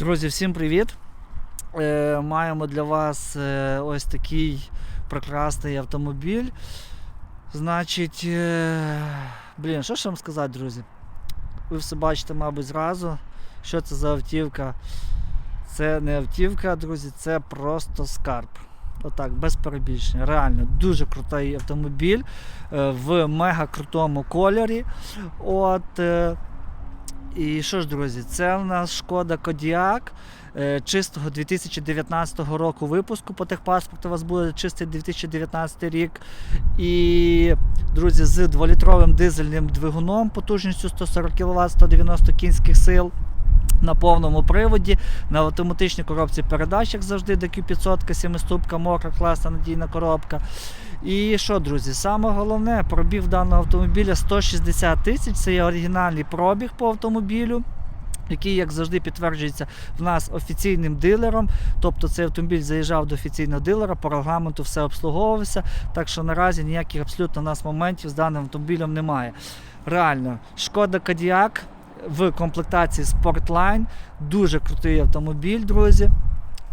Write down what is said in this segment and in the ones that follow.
Друзі, всім привіт! Е, маємо для вас е, ось такий прекрасний автомобіль. Значить, е, блін, що ж вам сказати, друзі? Ви все бачите, мабуть, зразу. Що це за автівка? Це не автівка, друзі, це просто скарб. Отак, без перебільшення. Реально, дуже крутий автомобіль в мега крутому кольорі. От. І що ж, друзі, це у нас шкода Кодіак е, чистого 2019 року випуску. По техпаспорту у вас буде чистий 2019 рік. І, друзі, з 2-літровим дизельним двигуном потужністю 140 кВт, 190 кінських сил. На повному приводі, на автоматичній коробці передач, як завжди, DQ500, 7-ступка, мокра, класна надійна коробка. І що, друзі, саме головне, пробіг даного автомобіля 160 тисяч. Це є оригінальний пробіг по автомобілю. Який, як завжди, підтверджується в нас офіційним дилером. Тобто цей автомобіль заїжджав до офіційного дилера, по регламенту все обслуговувався. Так що наразі ніяких абсолютно у нас моментів з даним автомобілем немає. Реально, шкода Кадіак в комплектації Sportline. Дуже крутий автомобіль, друзі.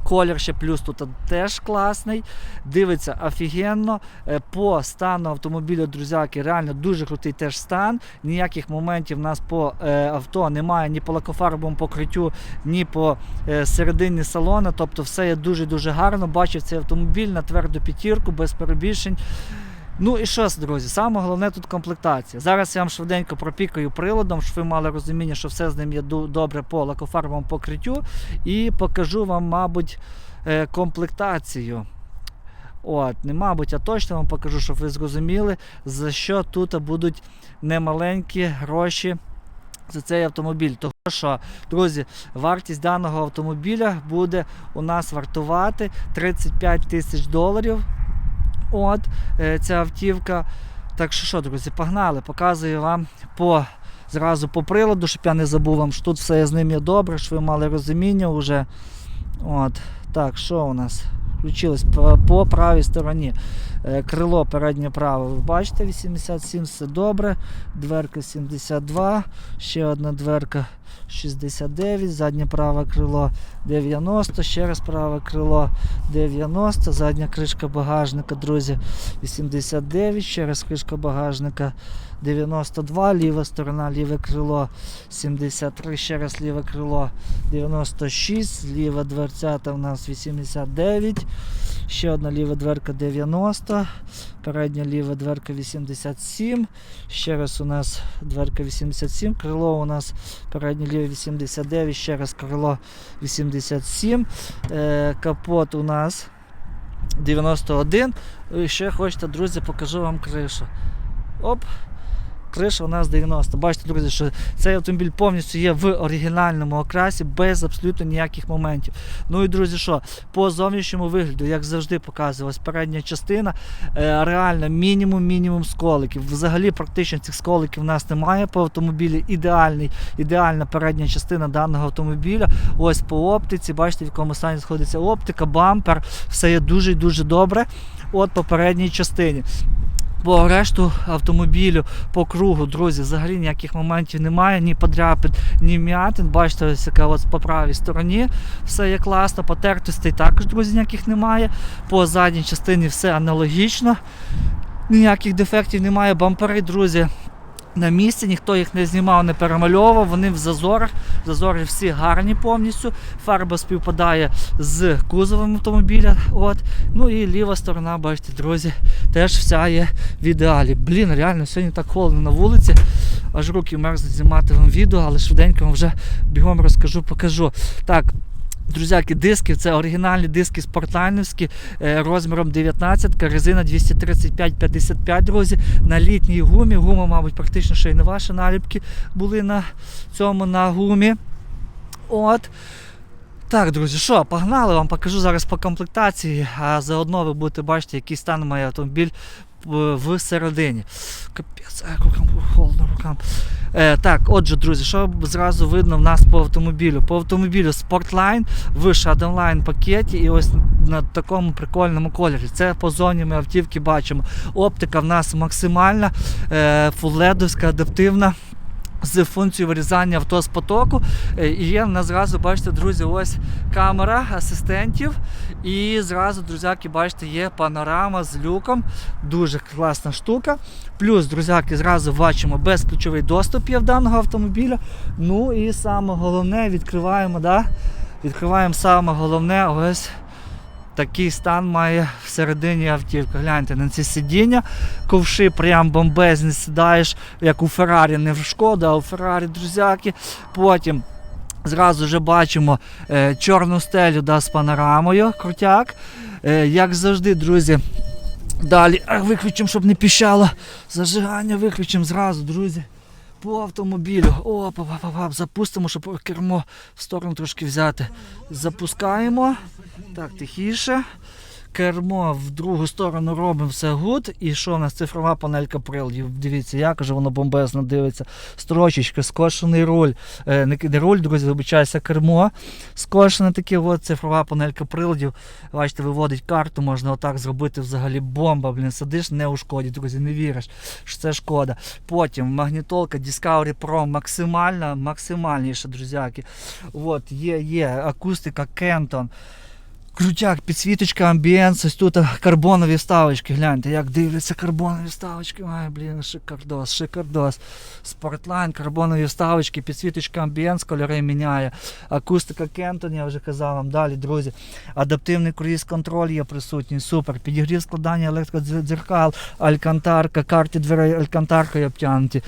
Колір ще плюс тут теж класний. Дивиться офігенно. Е, По стану автомобіля, друзяки, реально дуже крутий теж стан. Ніяких моментів у нас по е, авто немає ні по лакофарбовому покриттю, ні по е, середині салону. Тобто все є дуже-дуже гарно. Бачив цей автомобіль на тверду п'ятірку, без перебільшень. Ну і що, друзі, саме головне тут комплектація. Зараз я вам швиденько пропікаю приладом, щоб ви мали розуміння, що все з ним є добре по лакофарбовому покриттю. І покажу вам, мабуть, е, комплектацію. От, не мабуть, а точно вам покажу, щоб ви зрозуміли, за що тут будуть немаленькі гроші за цей автомобіль. Того що, друзі, вартість даного автомобіля буде у нас вартувати 35 тисяч доларів. От е, ця автівка. Так що що, друзі, погнали, показую вам по зразу по приладу, щоб я не забув вам, що тут все з ним є добре, щоб ви мали розуміння вже. От, так, що у нас? Включилось по правій стороні. Е, крило переднє праве. Ви бачите, 87, все добре. Дверка 72, ще одна дверка 69, заднє праве крило 90, ще раз праве крило 90, задня кришка багажника, друзі, 89, ще раз кришка багажника 92, ліва сторона, ліве крило 73, ще раз ліве крило 96, ліва дверцята у нас 89, ще одна ліва дверка 90, передня ліва дверка 87, ще раз у нас дверка 87, крило у нас переднє ліве 89, ще раз крило 87, е, капот у нас 91. І ще хочете, друзі, покажу вам кришу. Оп! Криша у нас 90. Бачите, друзі, що цей автомобіль повністю є в оригінальному окрасі, без абсолютно ніяких моментів. Ну і друзі, що по зовнішньому вигляду, як завжди показувалась передня частина, е, реально мінімум-мінімум сколиків. Взагалі, практично цих сколиків у нас немає по автомобілі. Ідеальний, ідеальна передня частина даного автомобіля. Ось по оптиці, бачите, в якому стані знаходиться оптика, бампер, все є дуже дуже добре. От по передній частині. По решту автомобілю по кругу, друзі, взагалі ніяких моментів немає, ні подряпин, ні м'ятин. Бачите, ось яка от по правій стороні все є класно, потертостей також, друзі, ніяких немає. По задній частині все аналогічно. Ніяких дефектів немає. Бампери, друзі, на місці, ніхто їх не знімав, не перемальовував, вони в зазорах. Зазори всі гарні повністю. Фарба співпадає з кузовом автомобіля. От. Ну і ліва сторона, бачите, друзі, теж вся є в ідеалі. Блін, реально, сьогодні так холодно на вулиці. Аж руки мерзнуть знімати вам відео, але швиденько вам вже бігом розкажу, покажу. Так. Друзяки, диски це оригінальні диски спортлайнівські е, розміром 19, резина 235-55, друзі. На літній гумі. Гума, мабуть, практично ще й не ваші наліпки були на цьому на гумі. От. Так, друзі, що, погнали, вам покажу зараз по комплектації, а заодно ви будете бачити, який стан має автомобіль в- всередині. Капець, рукам холодно рукам. Е, так, отже, друзі, що зразу видно в нас по автомобілю? По автомобілю Sportline в Shadowline пакеті і ось на такому прикольному кольорі. Це по зоні ми автівки бачимо. Оптика в нас максимальна, е, фулледовська, адаптивна. З функцією вирізання авто з потоку. Е, І є в нас зразу, бачите, друзі, ось камера асистентів. І зразу, друзяки, бачите, є панорама з люком. Дуже класна штука. Плюс, друзяки, зразу бачимо безключовий доступ є в даного автомобіля. Ну і саме головне, відкриваємо, да? відкриваємо саме головне, ось такий стан має всередині автівка. Гляньте на ці сидіння, ковши прям бомбезні, сідаєш, як у Феррарі, не в шкода, а у Феррарі, друзяки. Потім зразу вже бачимо е, чорну стелю да, з панорамою, крутяк. Е, як завжди, друзі. Далі виключимо, щоб не піщало. Зажигання виключимо зразу, друзі. По автомобілю. О, па па па запустимо, щоб кермо в сторону трошки взяти. Запускаємо. Так, тихіше. Кермо в другу сторону робимо все гуд. І що у нас цифрова панелька приладів? Дивіться, як же воно бомбезно дивиться. Строчечка, скошений руль. Е, не, руль, друзі, вибачаюся, кермо. Скошена таке от цифрова панелька приладів. Бачите, виводить карту, можна отак зробити взагалі бомба. Блін, сидиш не у шкоді, друзі, не віриш, що це шкода. Потім магнітолка Discovery Pro максимальна, максимальніша, друзяки. От, є, є, акустика Kenton. Крутяк, підсвіточка, амбієнс, ось тут карбонові вставочки. Гляньте, як дивляться карбонові вставочки. Ай, блін, шикардос, шикардос. Спортлайн, карбонові вставочки, підсвіточка амбієнс, кольори міняє. Акустика Кентон, я вже казав вам далі, друзі. Адаптивний круїз контроль є присутній. Супер. Підігрів складання електродзеркал, алькантарка, карти дверей алькантаркою обтянуті.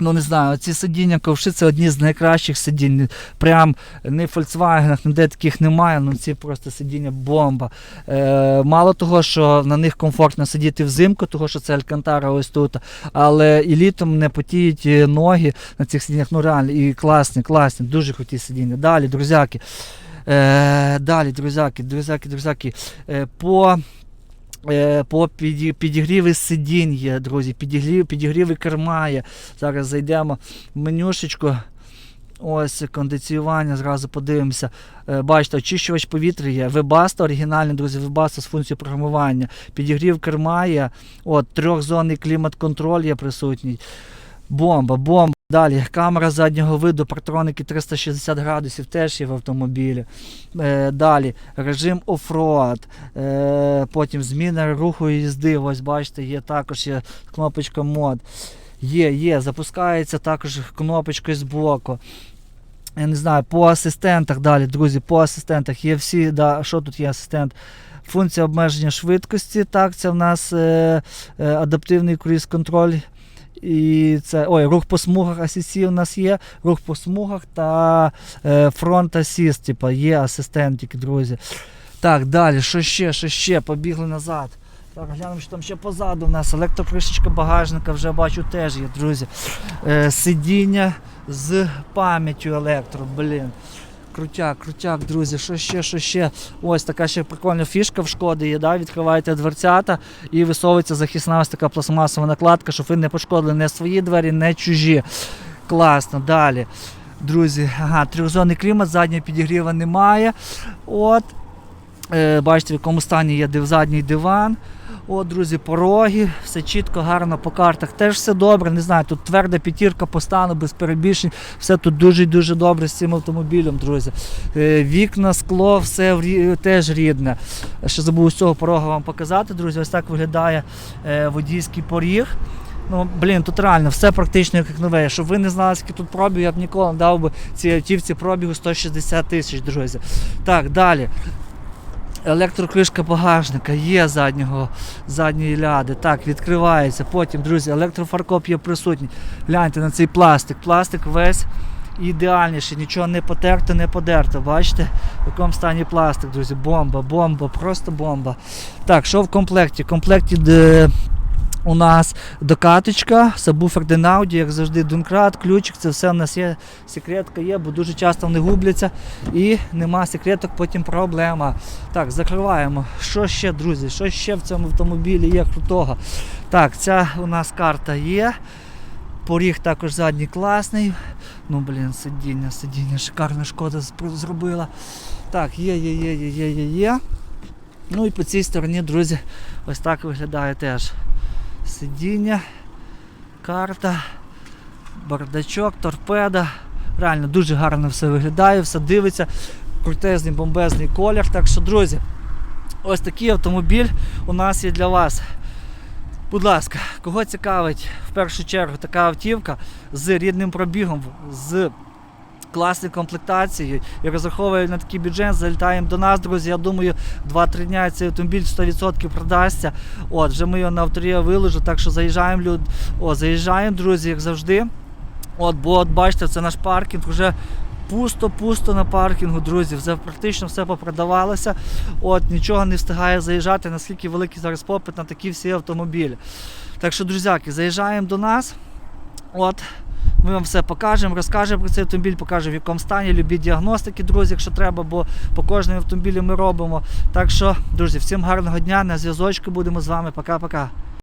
Ну не знаю, ці сидіння ковши це одні з найкращих сидінь. Прям не в Volkswagen, ніде таких немає. Ну ці просто сидіння бомба. Е, мало того, що на них комфортно сидіти взимку, того що це Алькантара ось тут. Але і літом не потіють е, ноги на цих сидіннях. Ну реально, і класні, класні, дуже круті сидіння. Далі, друзяки. Е, далі, друзяки, друзяки, друзяки. Е, по По піді- підігріви є, друзі, підігрів, підігріви є. Зараз зайдемо в менюшечку. Ось кондиціювання, зразу подивимося. Е, Бачите, очищувач повітря є. Webasto, оригінальний, друзі, Webasto з функцією програмування. Підігрів керма є. От, трьохзонний клімат-контроль є присутній. Бомба, бомба. Далі камера заднього виду, партроники 360 градусів теж є в автомобілі. Е, далі режим оффроад, е, потім зміна руху їзди. Ось бачите, є також є кнопочка мод. Є, є, запускається також кнопочкою з боку. Я не знаю, по асистентах далі, друзі, по асистентах є всі, да, що тут є асистент? Функція обмеження швидкості. Так, це в нас е, е, адаптивний круїз контроль. І це ой, рух по смугах ACC у нас є, рух по смугах та е, фронт асіст, типа є асистентики, друзі. Так, далі, що ще, що ще? Побігли назад. Так, глянемо, що там ще позаду у нас. Електрокришечка багажника вже бачу теж є, друзі. Е, сидіння з пам'яттю електро, блін. Крутяк, крутяк, друзі, що ще, що ще? Ось така ще прикольна фішка в шкоди є, да? відкриваєте дверцята і висовується захисна ось така пластмасова накладка, щоб ви не пошкодили не свої двері, не чужі. Класно, далі. Друзі, ага, трьохзонний клімат, заднього підігріва немає. От. Е, бачите, в якому стані є задній диван. От, друзі, пороги, все чітко, гарно по картах. Теж все добре. Не знаю, тут тверда п'ятірка по стану, без перебільшень. Все тут дуже-дуже добре з цим автомобілем, друзі. Е, Вікна, скло, все теж рідне. Ще забув з цього порога вам показати, друзі. Ось так виглядає е, водійський поріг. Ну, блін, тут реально все практично як нове. Щоб ви не знали, скільки тут пробіг, я б ніколи не дав би цій автівці пробігу 160 тисяч, друзі. Так, далі. Електрокришка багажника є заднього, задньої ляди. Так, відкривається. Потім, друзі, електрофаркоп є присутній. Гляньте на цей пластик. Пластик весь ідеальніший, нічого не потерто, не подерто. Бачите, в якому стані пластик, друзі. Бомба, бомба, просто бомба. Так, що в комплекті? В комплекті де у нас докаточка, сабвуфер Денауді, як завжди, Дункрат, ключик, це все в нас є. Секретка є, бо дуже часто вони губляться і нема секреток, потім проблема. Так, закриваємо. Що ще, друзі? Що ще в цьому автомобілі є крутого? Так, ця у нас карта є. Поріг також задній класний. Ну, блін, сидіння, сидіння, шикарна шкода зробила. Так, є, є, є, є, є, є, є. Ну і по цій стороні, друзі, ось так виглядає теж. Сидіння, карта. бардачок, торпеда. Реально дуже гарно все виглядає, все дивиться. Крутезний бомбезний колір. Так що, друзі, ось такий автомобіль у нас є для вас. Будь ласка, кого цікавить в першу чергу така автівка з рідним пробігом, з класною комплектацією і розраховує на такий бюджет, залітаємо до нас, друзі. Я думаю, 2-3 дня цей автомобіль 100% продасться. От, вже ми його на авторія виложу, так що заїжджаємо, люд... О, заїжджаємо, друзі, як завжди. От, бо от бачите, це наш паркінг вже. Пусто-пусто на паркінгу, друзі, вже практично все попродавалося. От нічого не встигає заїжджати, наскільки великий зараз попит на такі всі автомобілі. Так що, друзяки, заїжджаємо до нас. От, ми вам все покажемо, розкажемо про цей автомобіль, покажемо в якому стані, любі діагностики, друзі, якщо треба, бо по кожному автомобілі ми робимо. Так що, друзі, всім гарного дня, на зв'язочку будемо з вами. Пока-пока.